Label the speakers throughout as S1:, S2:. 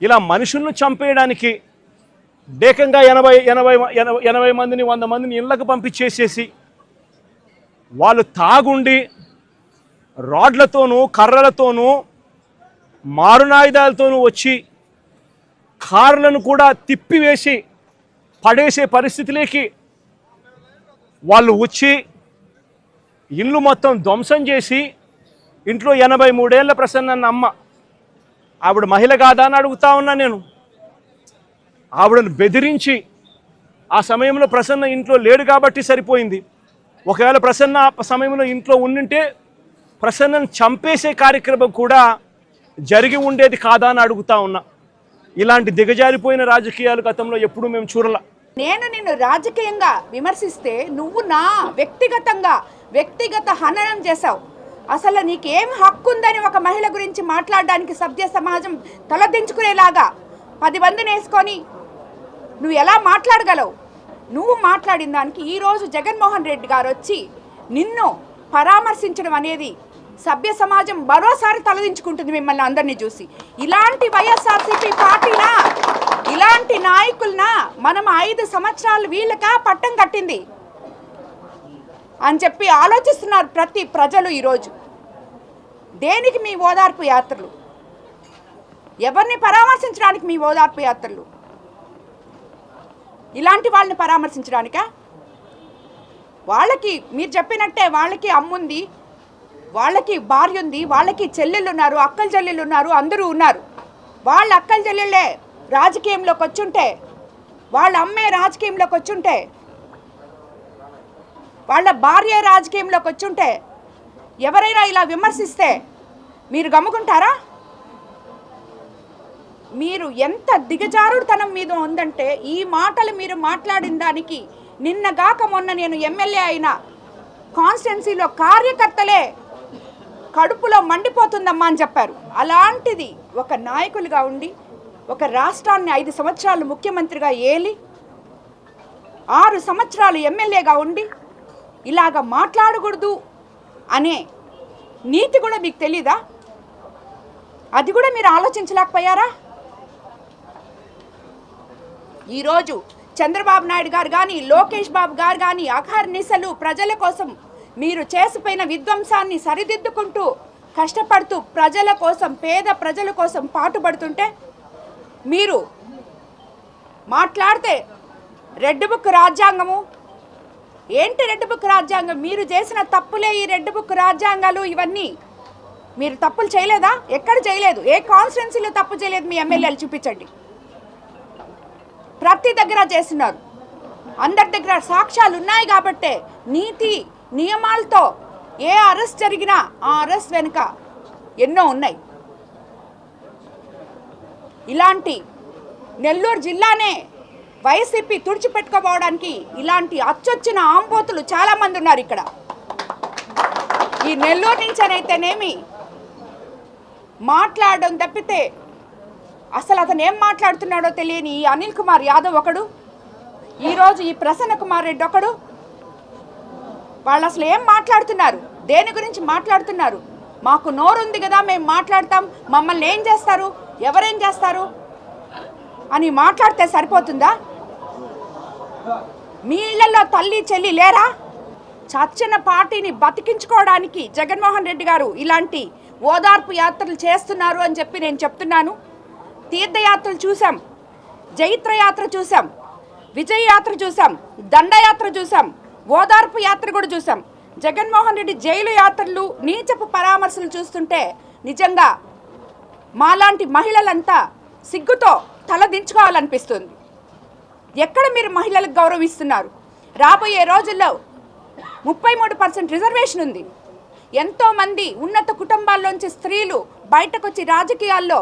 S1: ఇలా మనుషులను చంపేయడానికి డేకంగా ఎనభై ఎనభై ఎనభై ఎనభై మందిని వంద మందిని ఇళ్ళకు పంపించేసేసి వాళ్ళు తాగుండి రాడ్లతోనూ కర్రలతోనూ మారునాయుధాలతోనూ వచ్చి కార్లను కూడా తిప్పివేసి పడేసే పరిస్థితిలోకి వాళ్ళు వచ్చి ఇల్లు మొత్తం ధ్వంసం చేసి ఇంట్లో ఎనభై మూడేళ్ళ ప్రసన్న అమ్మ ఆవిడ మహిళ కాదా అని అడుగుతా ఉన్నా నేను. ఆవిడను బెదిరించి ఆ సమయంలో ప్రసన్న ఇంట్లో లేడు కాబట్టి సరిపోయింది. ఒకవేళ ప్రసన్న ఆ సమయంలో ఇంట్లో ఉండింటే ప్రసన్నను చంపేసే కార్యక్రమం కూడా జరిగి ఉండేది కాదా అని అడుగుతా ఉన్నా. ఇలాంటి దిగజారిపోయిన రాజకీయాలు గతంలో ఎప్పుడూ మేము చూడల.
S2: నేను నిన్ను రాజకీయంగా విమర్శిస్తే నువ్వు నా వ్యక్తిగతంగా వ్యక్తిగత హననం చేశావు. అసలు నీకేం హక్కు ఉందని ఒక మహిళ గురించి మాట్లాడడానికి సభ్య సమాజం తలదించుకునేలాగా పది మందిని వేసుకొని నువ్వు ఎలా మాట్లాడగలవు? నువ్వు మాట్లాడిన దానికి ఈరోజు జగన్మోహన్ రెడ్డి గారు వచ్చి నిన్ను పరామర్శించడం అనేది సభ్య సమాజం మరోసారి తలదించుకుంటుంది మిమ్మల్ని అందరినీ చూసి. ఇలాంటి వైఎస్ఆర్సీపీ పార్టీనా? ఇలాంటి నాయకులనా? మనం ఐదు సంవత్సరాలు వీళ్ళకా పట్టం కట్టింది అని చెప్పి ఆలోచిస్తున్నారు ప్రతి ప్రజలు ఈరోజు. దేనికి మీ ఓదార్పు యాత్రలు? ఎవరిని పరామర్శించడానికి మీ ఓదార్పు యాత్రలు? ఇలాంటి వాళ్ళని పరామర్శించడానికా? వాళ్ళకి మీరు చెప్పినట్టే వాళ్ళకి అమ్ముంది వాళ్ళకి భార్య ఉంది వాళ్ళకి చెల్లెళ్ళు ఉన్నారు అక్కలు చెల్లెళ్ళు ఉన్నారు అందరూ ఉన్నారు. వాళ్ళ అక్కలు చెల్లెళ్ళే రాజకీయంలోకి వచ్చుంటే వాళ్ళ అమ్మే రాజకీయంలోకి వచ్చుంటే వాళ్ళ భార్య రాజకీయంలోకి వచ్చుంటే ఎవరైనా ఇలా విమర్శిస్తే మీరు గమ్ముకుంటారా? మీరు ఎంత దిగజారుడుతనం మీద ఉందంటే ఈ మాటలు మీరు మాట్లాడిన దానికి నిన్నగాక మొన్న నేను ఎమ్మెల్యే అయిన కాన్స్టిట్యున్సీలో కార్యకర్తలే కడుపులో మండిపోతుందమ్మా అని చెప్పారు. అలాంటిది ఒక నాయకులుగా ఉండి ఒక రాష్ట్రాన్ని ఐదు సంవత్సరాలు ముఖ్యమంత్రిగా ఏలి ఆరు సంవత్సరాలు ఎమ్మెల్యేగా ఉండి ఇలాగ మాట్లాడకూడదు అనే నీతి కూడా మీకు తెలీదా? అది కూడా మీరు ఆలోచించలేకపోయారా? ఈరోజు చంద్రబాబు నాయుడు గారు కానీ లోకేష్ బాబు గారు కానీ అహర్నిశలు ప్రజల కోసం మీరు చేసిపోయిన విధ్వంసాన్ని సరిదిద్దుకుంటూ కష్టపడుతూ ప్రజల కోసం పేద ప్రజల కోసం పాటుపడుతుంటే మీరు మాట్లాడితే రెడ్ బుక్ రాజ్యాంగము ఏంటి రెడ్ బుక్ రాజ్యాంగం? మీరు చేసిన తప్పులే ఈ రెడ్ బుక్ రాజ్యాంగాలు ఇవన్నీ. మీరు తప్పులు చేయలేదా? ఎక్కడ చేయలేదు. ఏ కాన్స్టిట్యున్సీలో తప్పు చేయలేదు మీ ఎమ్మెల్యేలు? చూపించండి. ప్రతి దగ్గర చేస్తున్నారు. అందరి దగ్గర సాక్ష్యాలు ఉన్నాయి కాబట్టే నీతి నియమాలతో ఏ అరెస్ట్ జరిగినా ఆ అరెస్ట్ వెనుక ఎన్నో ఉన్నాయి. ఇలాంటి నెల్లూరు జిల్లానే వైసీపీ తుడిచిపెట్టుకోపోవడానికి ఇలాంటి అచ్చొచ్చిన ఆంబోతులు చాలామంది ఉన్నారు ఇక్కడ. ఈ నెల్లూరు నుంచనైతేనేమి మాట్లాడడం తప్పితే అసలు అతను ఏం మాట్లాడుతున్నాడో తెలియని ఈ అనిల్ కుమార్ యాదవ్ ఒకడు ఈరోజు ఈ ప్రసన్న కుమార్ రెడ్డి ఒకడు. వాళ్ళు అసలు ఏం మాట్లాడుతున్నారు? దేని గురించి మాట్లాడుతున్నారు? మాకు నోరుంది కదా మేము మాట్లాడతాం మమ్మల్ని ఏం చేస్తారు ఎవరేం చేస్తారు అని మాట్లాడితే సరిపోతుందా? మీ ఇళ్ళలో తల్లి చెల్లి లేరా? చచ్చిన పార్టీని బతికించుకోవడానికి జగన్మోహన్ రెడ్డి గారు ఇలాంటి ఓదార్పు యాత్రలు చేస్తున్నారు అని చెప్పి నేను చెప్తున్నాను. తీర్థయాత్రలు చూసాం జైత్రయాత్ర చూసాం విజయయాత్ర చూసాం దండయాత్ర చూసాం ఓదార్పు యాత్ర కూడా చూసాం జగన్మోహన్ రెడ్డి జైలు యాత్రలు నీచపు పరామర్శలు చూస్తుంటే నిజంగా మాలాంటి మహిళలంతా సిగ్గుతో తల దించుకోవాలనిపిస్తుంది. ఎక్కడ మీరు మహిళలకు గౌరవిస్తున్నారు? రాబోయే రోజుల్లో ముప్పై మూడు పర్సెంట్ రిజర్వేషన్ ఉంది. ఎంతోమంది ఉన్నత కుటుంబాల్లోంచి స్త్రీలు బయటకొచ్చి రాజకీయాల్లో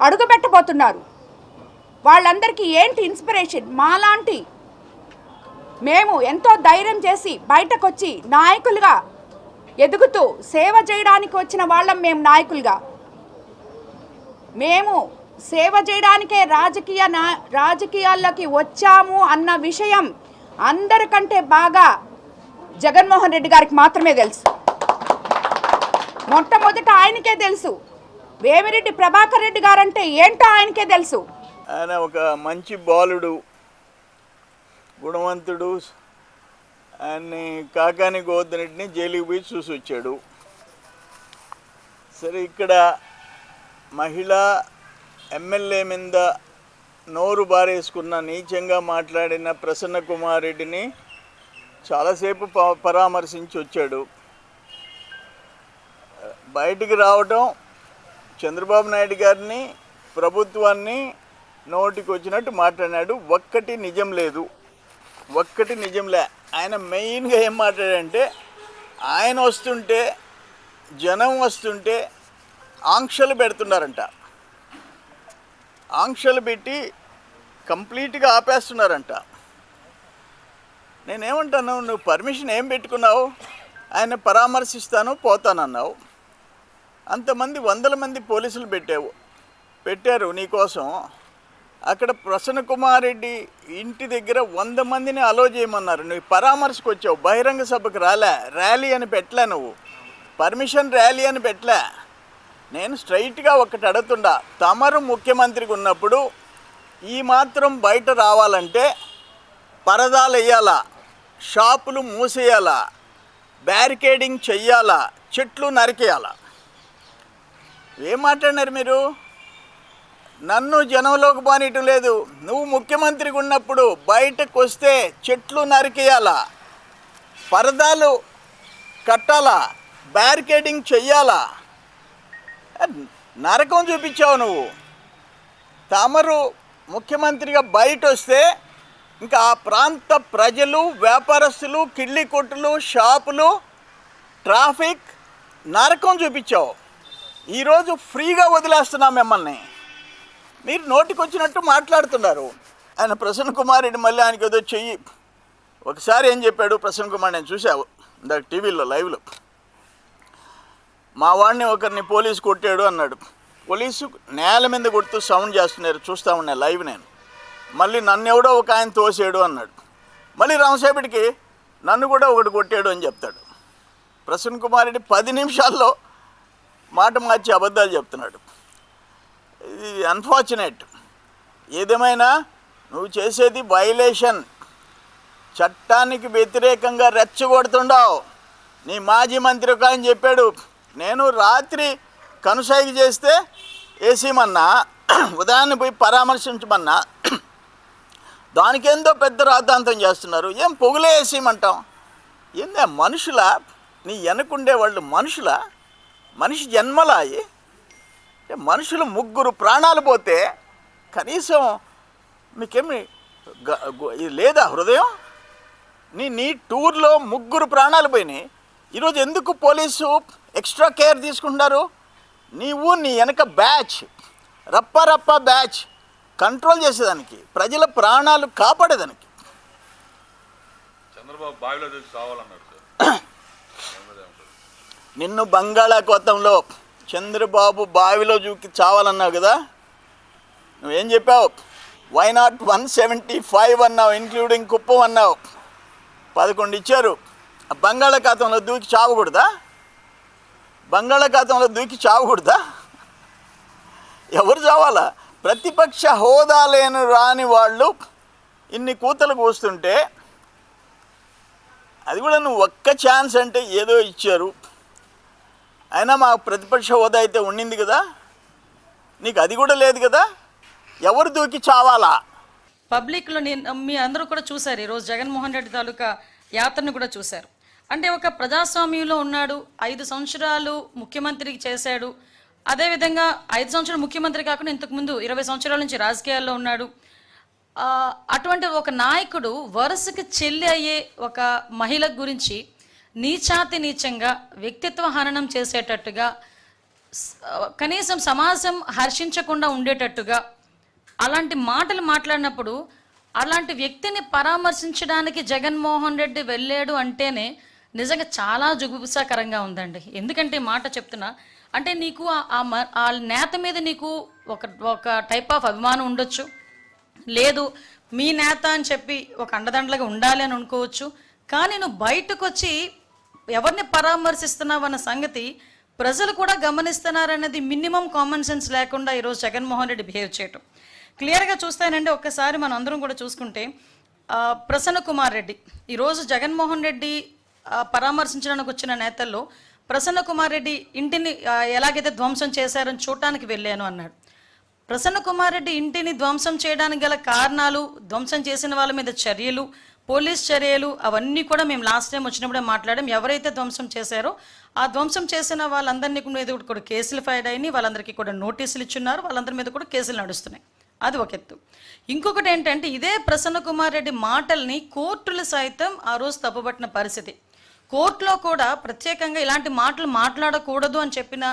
S2: అడుగుపెట్టబోతున్నారు. వాళ్ళందరికీ ఏంటి ఇన్స్పిరేషన్ మాలాంటి మేము ఎంతో ధైర్యం చేసి బయటకొచ్చి నాయకులుగా ఎదుగుతూ సేవ చేయడానికి వచ్చిన వాళ్ళం మేము నాయకులుగా. మేము సేవ చేయడానికే రాజకీయ నా రాజకీయాల్లోకి వచ్చాము అన్న విషయం అందరికంటే బాగా జగన్మోహన్ రెడ్డి గారికి మాత్రమే తెలుసు. మొట్టమొదట ఆయనకే తెలుసు. వేమిరెడ్డి ప్రభాకర్ రెడ్డి గారంటే ఏంటో ఆయనకే తెలుసు.
S3: ఆయన ఒక మంచి బాలుడు గుణవంతుడు. ఆయన్ని కాకాని గోవర్ధన్ జైలుకి పోయి చూసి వచ్చాడు. సరే ఇక్కడ మహిళా ఎమ్మెల్యే మీద నోరు బారేసుకున్న నీచంగా మాట్లాడిన ప్రసన్న కుమార్ రెడ్డిని చాలాసేపు ప- పరామర్శించి వచ్చాడు. బయటికి రావటం చంద్రబాబు నాయుడు గారిని ప్రభుత్వాన్ని నోటికి వచ్చినట్టు మాట్లాడినాడు. ఒక్కటి నిజం లేదు. ఒక్కటి నిజంలే ఆయన మెయిన్గా ఏం మాట్లాడంటే ఆయన వస్తుంటే జనం వస్తుంటే ఆంక్షలు పెడుతున్నారంట. ఆంక్షలు పెట్టి కంప్లీట్గా ఆపేస్తున్నారంట. నేనేమంటాను? నువ్వు పర్మిషన్ ఏం పెట్టుకున్నావు? ఆయన పరామర్శిస్తాను పోతానన్నావు. అంతమంది వందల మంది పోలీసులు పెట్టావు. పెట్టారు నీకోసం అక్కడ ప్రసన్న కుమార్ రెడ్డి ఇంటి దగ్గర వంద మందిని అలో చేయమన్నారు. నువ్వు పరామర్శకు వచ్చావు. బహిరంగ సభకు రాలే. ర్యాలీ అని పెట్టలే నువ్వు. పర్మిషన్ ర్యాలీ అని పెట్టలే. నేను స్ట్రైట్గా ఒకటి అడుగుతుండా తమరు ముఖ్యమంత్రికి ఉన్నప్పుడు ఈ మాత్రం బయట రావాలంటే పరదాలు వేయాలా? షాపులు మూసేయాలా? బ్యారికేడింగ్ చెయ్యాలా? చెట్లు నరికేయాలా? ఏం మాట్లాడినారు మీరు? నన్ను జనంలోకి పోనీయటం లేదు. నువ్వు ముఖ్యమంత్రిగా ఉన్నప్పుడు బయటకు వస్తే చెట్లు నరికేయాలా? పరదాలు కట్టాలా? బ్యారికేడింగ్ చెయ్యాలా? నరకం చూపించావు నువ్వు. తమరు ముఖ్యమంత్రిగా బయట వస్తే ఇంకా ఆ ప్రాంత ప్రజలు వ్యాపారస్తులు కిళ్ళి కొట్టులు షాపులు ట్రాఫిక్ నరకం చూపించావు. ఈరోజు ఫ్రీగా వదిలేస్తున్నాం మిమ్మల్ని. మీరు నోటికొచ్చినట్టు మాట్లాడుతున్నారు. ఆయన ప్రసన్న కుమారుడు మళ్ళీ ఆయనకి ఏదో చెయ్యి. ఒకసారి ఏం చెప్పాడు ప్రసన్న కుమార్ నేను చూశావు. ఇందాక టీవీలో లైవ్లో. మా వాడిని ఒకరిని పోలీసు కొట్టాడు అన్నాడు. పోలీసు నేల మీద కొడుతూ సౌండ్ చేస్తున్నారు. చూస్తా ఉన్నా లైవ్ నేను. మళ్ళీ నన్ను ఎవడో ఒక ఆయన తోసాడు అన్నాడు. మళ్ళీ రామసేపటికి నన్ను కూడా ఒకటి కొట్టాడు అని చెప్తాడు. ప్రసన్న కుమారుడి పది నిమిషాల్లో మాట మార్చి అబద్ధాలు చెప్తున్నాడు. ఇది అన్ఫార్చునేట్ ఏదేమైనా నువ్వు చేసేది వైలేషన్ చట్టానికి వ్యతిరేకంగా రెచ్చగొడుతుండవు. నీ మాజీ మంత్రి ఒక ఆయన చెప్పాడు నేను రాత్రి కనుసాగి చేస్తే వేసేయమన్నా ఉదయాన్నే పోయి పరామర్శించమన్నా దానికేందో పెద్ద రాద్ధాంతం చేస్తున్నారు. ఏం పొగులే వేసేయమంటాం ఏందా మనుషుల? నీ వెనకుండే వాళ్ళు మనుషుల? మనిషి జన్మలా అయి అంటే మనుషులు ముగ్గురు ప్రాణాలు పోతే కనీసం మీకేమి ఇది లేదా హృదయం? నీ నీ టూర్లో ముగ్గురు ప్రాణాలు పోయినాయి. ఈరోజు ఎందుకు పోలీసు ఎక్స్ట్రా కేర్ తీసుకుంటున్నారు? నీవు నీ వెనక బ్యాచ్. రప్ప రప్ప బ్యాచ్. కంట్రోల్ చేసేదానికి ప్రజల ప్రాణాలు కాపాడేదానికి.
S4: చంద్రబాబు బావిలో సార్.
S3: నిన్ను బంగాళాఖాతంలో చంద్రబాబు బావిలో చూకి చావాలన్నావు కదా? నువ్వేం చెప్పావు? Why not one seventy five అన్నావు ఇంక్లూడింగ్ కుప్పం అన్నావు? పదకొండు ఇచ్చారు. ఆ బంగాళాఖాతంలో దూకి చావకూడదా? బంగాళాఖాతంలో దూకి చావకూడదా? ఎవరు చావాలా? ప్రతిపక్ష హోదా లేని రాని వాళ్ళు ఇన్ని కూతలు కూస్తుంటే అది కూడా నువ్వు ఒక్క ఛాన్స్ అంటే ఏదో ఇచ్చారు. అయినా మా ప్రతిపక్ష హోదా అయితే ఉండింది కదా? నీకు అది కూడా లేదు కదా? ఎవరు దూకి చావాలా?
S5: పబ్లిక్లో నేను మీ అందరూ కూడా చూశారు ఈరోజు జగన్మోహన్ రెడ్డి తాలూకా యాత్రను కూడా చూశారు. అంటే ఒక ప్రజాస్వామ్యంలో ఉన్నాడు ఐదు సంవత్సరాలు ముఖ్యమంత్రికి చేశాడు. అదేవిధంగా ఐదు సంవత్సరాలు ముఖ్యమంత్రి కాకుండా ఇంతకుముందు ఇరవై సంవత్సరాల నుంచి రాజకీయాల్లో ఉన్నాడు. అటువంటి ఒక నాయకుడు వరుసకి చెల్లి అయ్యే ఒక మహిళ గురించి నీచాతి నీచంగా వ్యక్తిత్వ హననం చేసేటట్టుగా కనీసం సమాజం హర్షించకుండా ఉండేటట్టుగా అలాంటి మాటలు మాట్లాడినప్పుడు అలాంటి వ్యక్తిని పరామర్శించడానికి జగన్మోహన్ రెడ్డి వెళ్ళాడు అంటేనే నిజంగా చాలా జుగుప్సాకరంగా ఉందండి. ఎందుకంటే మాట చెప్తున్నా అంటే నీకు ఆ- మ- ఆ నేత మీద నీకు ఒక ఒక టైప్ ఆఫ్ అభిమానం ఉండొచ్చు. లేదు మీ నేత అని చెప్పి ఒక అండదండలుగా ఉండాలి అని అనుకోవచ్చు. కానీ నువ్వు బయటకు వచ్చి ఎవరిని పరామర్శిస్తున్నావు అన్న సంగతి ప్రజలు కూడా గమనిస్తున్నారనేది మినిమం కామన్ సెన్స్ లేకుండా ఈరోజు జగన్మోహన్ రెడ్డి బిహేవ్ చేయటం. క్లియర్గా చూస్తానండి ఒక్కసారి మనం అందరం కూడా చూసుకుంటే ప్రసన్న కుమార్ రెడ్డి ఈరోజు జగన్మోహన్ రెడ్డి పరామర్శించడానికి వచ్చిన నేతల్లో ప్రసన్న కుమార్ రెడ్డి ఇంటిని ఎలాగైతే ధ్వంసం చేశారని చూడటానికి వెళ్ళాను అన్నాడు. ప్రసన్న కుమార్ రెడ్డి ఇంటిని ధ్వంసం చేయడానికి గల కారణాలు ధ్వంసం చేసిన వాళ్ళ మీద చర్యలు పోలీస్ చర్యలు అవన్నీ కూడా మేము లాస్ట్ టైం వచ్చినప్పుడే మాట్లాడాం. ఎవరైతే ధ్వంసం చేశారో ఆ ధ్వంసం చేసిన వాళ్ళందరినీ మీద కూడా కేసులు ఫైల్ అయినాయి. వాళ్ళందరికీ కూడా నోటీసులు ఇచ్చున్నారు. వాళ్ళందరి మీద కూడా కేసులు నడుస్తున్నాయి. అది ఒక ఎత్తు. ఇంకొకటి ఏంటంటే ఇదే ప్రసన్న కుమార్ రెడ్డి మాటల్ని కోర్టులు సైతం ఆ రోజు తప్పుబట్టిన పరిస్థితి. కోర్టులో కూడా ప్రత్యేకంగా ఇలాంటి మాటలు మాట్లాడకూడదు అని చెప్పిన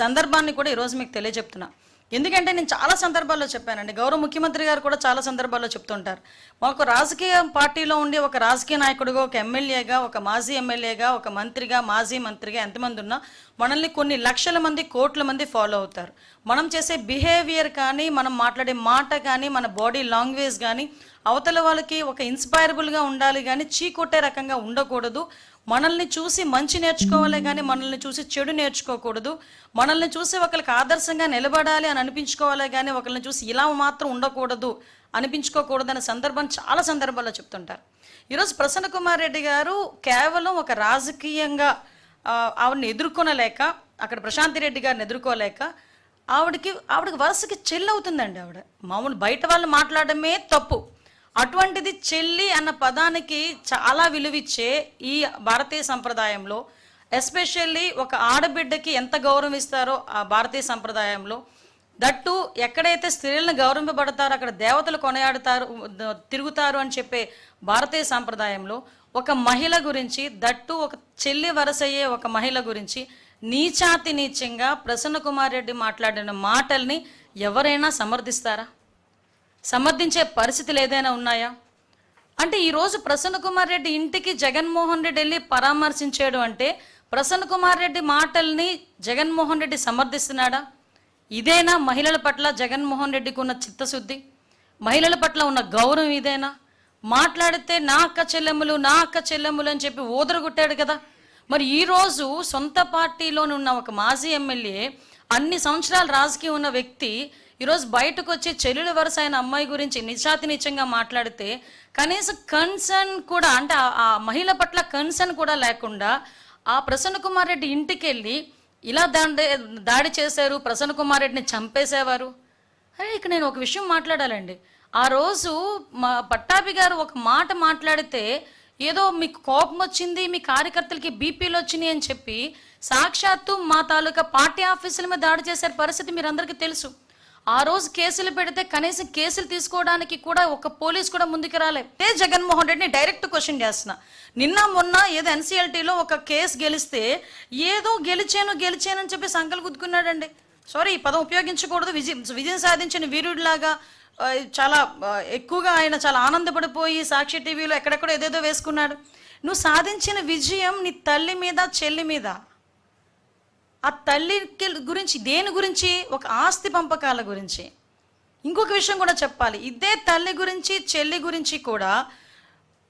S5: సందర్భాన్ని కూడా ఈరోజు మీకు తెలియజెప్తున్నా. ఎందుకంటే నేను చాలా సందర్భాల్లో చెప్పానండి. గౌరవ ముఖ్యమంత్రి గారు కూడా చాలా సందర్భాల్లో చెప్తుంటారు. మాకు రాజకీయ పార్టీలో ఉండి ఒక రాజకీయ నాయకుడిగా ఒక ఎమ్మెల్యేగా ఒక మాజీ ఎమ్మెల్యేగా ఒక మంత్రిగా మాజీ మంత్రిగా ఎంతమంది ఉన్నా మనల్ని కొన్ని లక్షల మంది కోట్ల మంది ఫాలో అవుతారు. మనం చేసే బిహేవియర్ కానీ మనం మాట్లాడే మాట కానీ మన బాడీ లాంగ్వేజ్ కానీ అవతల వాళ్ళకి ఒక ఇన్స్పైరబుల్గా ఉండాలి కానీ చీకొట్టే రకంగా ఉండకూడదు. మనల్ని చూసి మంచి నేర్చుకోవాలి కానీ మనల్ని చూసి చెడు నేర్చుకోకూడదు. మనల్ని చూసి ఒకరికి ఆదర్శంగా నిలబడాలి అని అనిపించుకోవాలి కానీ ఒకరిని చూసి ఇలా మాత్రం ఉండకూడదు అనిపించుకోకూడదు అనే సందర్భం చాలా సందర్భాల్లో చెప్తుంటారు. ఈరోజు ప్రసన్న కుమార్ రెడ్డి గారు కేవలం ఒక రాజకీయంగా ఆవిడని ఎదుర్కొనలేక అక్కడ ప్రశాంతి రెడ్డి గారిని ఎదుర్కోలేక ఆవిడకి ఆవిడకి వరుసకి చెల్లి అవుతుందండి ఆవిడ. మామూలు బయట వాళ్ళు మాట్లాడమే తప్పు. అటువంటిది చెల్లి అన్న పదానికి చాలా విలువిచ్చే ఈ భారతీయ సంప్రదాయంలో ఎస్పెషల్లీ ఒక ఆడబిడ్డకి ఎంత గౌరవిస్తారో ఆ భారతీయ సంప్రదాయంలో దట్టు ఎక్కడైతే స్త్రీలను గౌరవింపబడతారో అక్కడ దేవతలు కొనయాడతారు తిరుగుతారు అని చెప్పే భారతీయ సంప్రదాయంలో ఒక మహిళ గురించి దట్టు ఒక చెల్లి వరసయ్యే ఒక మహిళ గురించి నీచాతి నీచంగా ప్రసన్న కుమార్ రెడ్డి మాట్లాడిన మాటల్ని ఎవరైనా సమర్థిస్తారా? సమర్థించే పరిస్థితులు ఏదైనా ఉన్నాయా? అంటే ఈరోజు ప్రసన్న కుమార్ రెడ్డి ఇంటికి జగన్మోహన్ రెడ్డి వెళ్ళి పరామర్శించాడు అంటే ప్రసన్న కుమార్ రెడ్డి మాటల్ని జగన్మోహన్ రెడ్డి సమర్థిస్తున్నాడా? ఇదేనా మహిళల పట్ల జగన్మోహన్ రెడ్డికి ఉన్న చిత్తశుద్ధి? మహిళల పట్ల ఉన్న గౌరవం ఇదేనా? మాట్లాడితే నా అక్క చెల్లెమ్మలు నా అక్క చెల్లెమ్మలు అని చెప్పి ఊదరగొట్టాడు కదా. మరి ఈరోజు సొంత పార్టీలోనున్న ఒక మాజీ ఎమ్మెల్యే అన్ని సంవత్సరాలు రాజకీయం ఉన్న వ్యక్తి ఈరోజు బయటకు వచ్చి చెల్లెలు వరుస అయిన అమ్మాయి గురించి నిజాతి నిజంగా మాట్లాడితే కనీసం కన్సర్న్ కూడా అంటే ఆ- మహిళ పట్ల కన్సర్న్ కూడా లేకుండా ఆ ప్రసన్న కుమార్ రెడ్డి ఇంటికి వెళ్ళి ఇలా దాడి దాడి చేశారు ప్రసన్న కుమార్ రెడ్డిని చంపేసేవారు. అరే ఇక నేను ఒక విషయం మాట్లాడాలండి. ఆ రోజు మా పట్టాభి గారు ఒక మాట మాట్లాడితే ఏదో మీకు కోపం వచ్చింది మీ కార్యకర్తలకి బీపీలు వచ్చినాయి అని చెప్పి సాక్షాత్తు మా తాలూకా పార్టీ ఆఫీసుల మీద దాడి చేసే పరిస్థితి మీరందరికీ తెలుసు. ఆ రోజు కేసులు పెడితే కనీసం కేసులు తీసుకోవడానికి కూడా ఒక పోలీస్ కూడా ముందుకు రాలే. ఏ జగన్మోహన్ రెడ్డిని డైరెక్ట్ క్వశ్చన్ చేస్తున్నా. నిన్న మొన్న ఏదో ఎన్సీఎల్టీలో ఒక కేసు గెలిస్తే ఏదో గెలిచాను గెలిచాను అని చెప్పి సంకలు గుద్దుకున్నాడండి. సారీ ఈ పదం ఉపయోగించకూడదు. విజయం విజయం సాధించిన వీరుడిలాగా చాలా ఎక్కువగా ఆయన చాలా ఆనందపడిపోయి సాక్షి టీవీలో ఎక్కడెక్కడ ఏదేదో వేసుకున్నాడు. నువ్వు సాధించిన విజయం నీ తల్లి మీద చెల్లి మీద. ఆ తల్లికి గురించి దేని గురించి? ఒక ఆస్తి పంపకాల గురించి. ఇంకొక విషయం కూడా చెప్పాలి. ఇదే తల్లి గురించి చెల్లి గురించి కూడా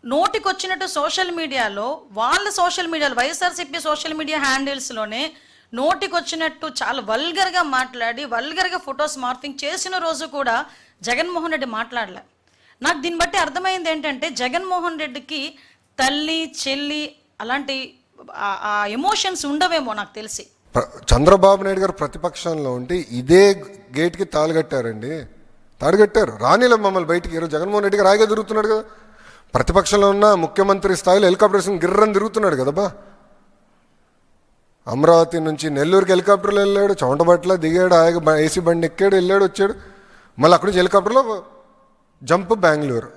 S5: నోటికొచ్చినట్టు సోషల్ మీడియాలో వాళ్ళ సోషల్ మీడియాలో వైఎస్ఆర్సీపీ సోషల్ మీడియా హ్యాండిల్స్లోనే నోటికొచ్చినట్టు చాలా వల్గర్గా మాట్లాడి వల్గర్గా ఫొటోస్ మార్ఫింగ్ చేసిన రోజు కూడా జగన్మోహన్ రెడ్డి మాట్లాడలే. నాకు దీన్ని బట్టి అర్థమైంది ఏంటంటే జగన్మోహన్ రెడ్డికి తల్లి చెల్లి అలాంటి ఆ- ఎమోషన్స్ ఉండవేమో నాకు తెలిసి.
S6: చంద్రబాబు నాయుడు గారు ప్రతిపక్షంలో ఉంటే ఇదే గేట్కి తాళగట్టారండి తాడుగట్టారు రానిలే మమ్మల్ని బయటికి. ఈరోజు జగన్మోహన్ రెడ్డి గారు తిరుగుతున్నాడు కదా. ప్రతిపక్షంలో ఉన్న ముఖ్యమంత్రి స్థాయిలో హెలికాప్టర్స్ గిర్రని తిరుగుతున్నాడు కదా బా. అమరావతి నుంచి నెల్లూరుకి హెలికాప్టర్లో వెళ్ళాడు. చౌంటబట్ల దిగాడు. ఆయన ఏసీ బండి ఎక్కాడు వెళ్ళాడు వచ్చాడు. మళ్ళీ అక్కడి నుంచి హెలికాప్టర్లో జంప్ బెంగళూరు.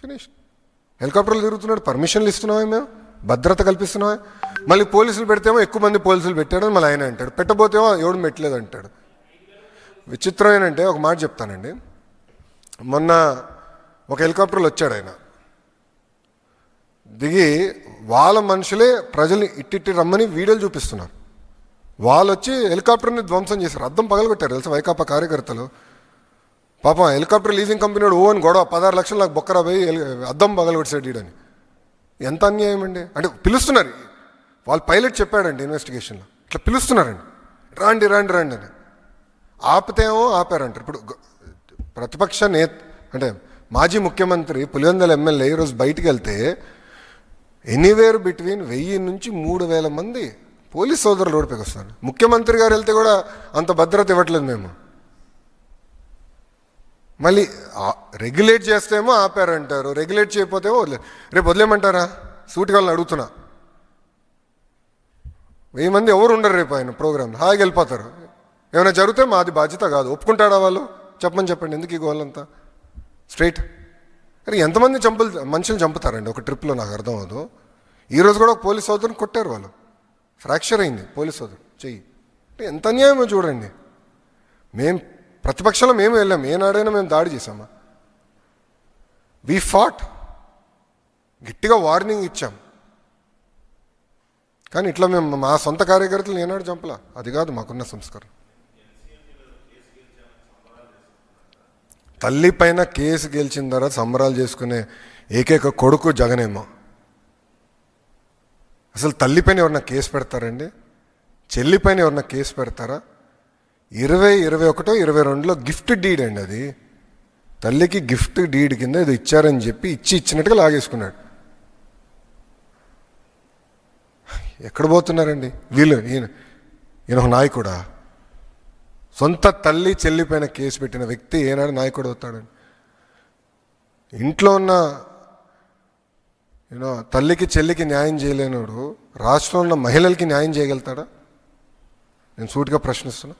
S6: ఫినిష్. హెలికాప్టర్లు తిరుగుతున్నాడు. పర్మిషన్లు ఇస్తున్నామే మేము? భద్రత కల్పిస్తున్నావా? మళ్ళీ పోలీసులు పెడితేమో ఎక్కువ మంది పోలీసులు పెట్టాడని మళ్ళీ ఆయన అంటాడు. పెట్టబోతేమో ఎవడు పెట్టలేదు అంటాడు. విచిత్రం ఏంటంటే ఒక మాట చెప్తానండి. మొన్న ఒక హెలికాప్టర్లో వచ్చాడు ఆయన. దిగి వాళ్ళ మనుషులే ప్రజల్ని ఇట్టిట్టి రమ్మని వీడియోలు చూపిస్తున్నారు. వాళ్ళు వచ్చి హెలికాప్టర్ని ధ్వంసం చేశారు. అద్దం పగలగొట్టారు తెలుసా వైకాపా కార్యకర్తలు? పాపం హెలికాప్టర్ లీజింగ్ కంపెనీ వాడు ఓ గొడవ. పదహారు లక్షలు నాకు బొక్కరా పోయి అద్దం పగలగొట్టాడు ఈడని. ఎంత అన్యాయం అండి? అంటే పిలుస్తున్నారు. వాళ్ళు పైలట్ చెప్పాడండి ఇన్వెస్టిగేషన్లో. ఇట్లా పిలుస్తున్నారండి. రాండి రాండి రాండి అని. ఆపితేమో ఆపారంటారు. ఇప్పుడు ప్రతిపక్ష నేత అంటే మాజీ ముఖ్యమంత్రి పులివెందల ఎమ్మెల్యే ఈరోజు బయటికి వెళ్తే ఎనీవేర్ బిట్వీన్ వెయ్యి నుంచి మూడు వేల మంది పోలీస్ సోదరులు రోడ్డుపైకి వస్తున్నారు. ముఖ్యమంత్రి గారు వెళ్తే కూడా అంత భద్రత ఇవ్వట్లేదు మేము. మళ్ళీ రెగ్యులేట్ చేస్తేమో ఆపారంటారు. రెగ్యులేట్ చేయకపోతేమో వదిలే. రేపు వదిలేమంటారా సూటి అడుగుతున్నా. వెయ్యి మంది ఎవరు ఉండరు రేపు ఆయన ప్రోగ్రామ్ హాయిగా వెళ్ళిపోతారు. ఏమైనా జరిగితే మాది బాధ్యత కాదు. ఒప్పుకుంటాడా వాళ్ళు? చెప్పమని చెప్పండి. ఎందుకు ఈ గోలంతా? స్ట్రైట్ అరే ఎంతమంది చంపులు మనుషులు చంపుతారండి? ఒక ట్రిప్లో నాకు అర్థం అవదు ఈరోజు కూడా ఒక పోలీస్ సోదరుని కొట్టారు వాళ్ళు. ఫ్రాక్చర్ అయింది. పోలీస్ సోదరు. చెయ్యి. ఎంత అన్యాయమో చూడండి. మేము ప్రతిపక్షంలో మేము వెళ్ళాం. ఏనాడైనా మేము దాడి చేసామా వి ఫాట్ గట్టిగా వార్నింగ్ ఇచ్చాం. కానీ ఇట్లా మేము మా సొంత కార్యకర్తలు ఏనాడు చంపలా? అది కాదు మాకున్న సంస్కారం తల్లి పైన కేసు గెలిచిన తర్వాత సంబరాలు చేసుకునే ఏకైక కొడుకు జగనేమో. అసలు తల్లి పైన ఎవరన్నా కేసు పెడతారండి? చెల్లి పైన ఎవరన్నా కేసు పెడతారా? ఇరవై ఇరవై ఒకటో ఇరవై రెండులో గిఫ్ట్ డీడ్ అండి అది. తల్లికి గిఫ్ట్ డీడ్ కింద ఇది ఇచ్చారని చెప్పి ఇచ్చి ఇచ్చినట్టుగా లాగేసుకున్నాడు. ఎక్కడ పోతున్నారండి? వీళ్ళు ఈయన ఈయన ఒక నాయకుడా? సొంత తల్లి చెల్లిపోయిన కేసు పెట్టిన వ్యక్తి ఏనాడు నాయకుడు అవుతాడండి ఇంట్లో ఉన్న యూనో తల్లికి చెల్లికి న్యాయం చేయలేనోడు రాష్ట్రంలో ఉన్న మహిళలకి న్యాయం చేయగలుగుతాడా? నేను సూటిగా ప్రశ్నిస్తున్నా.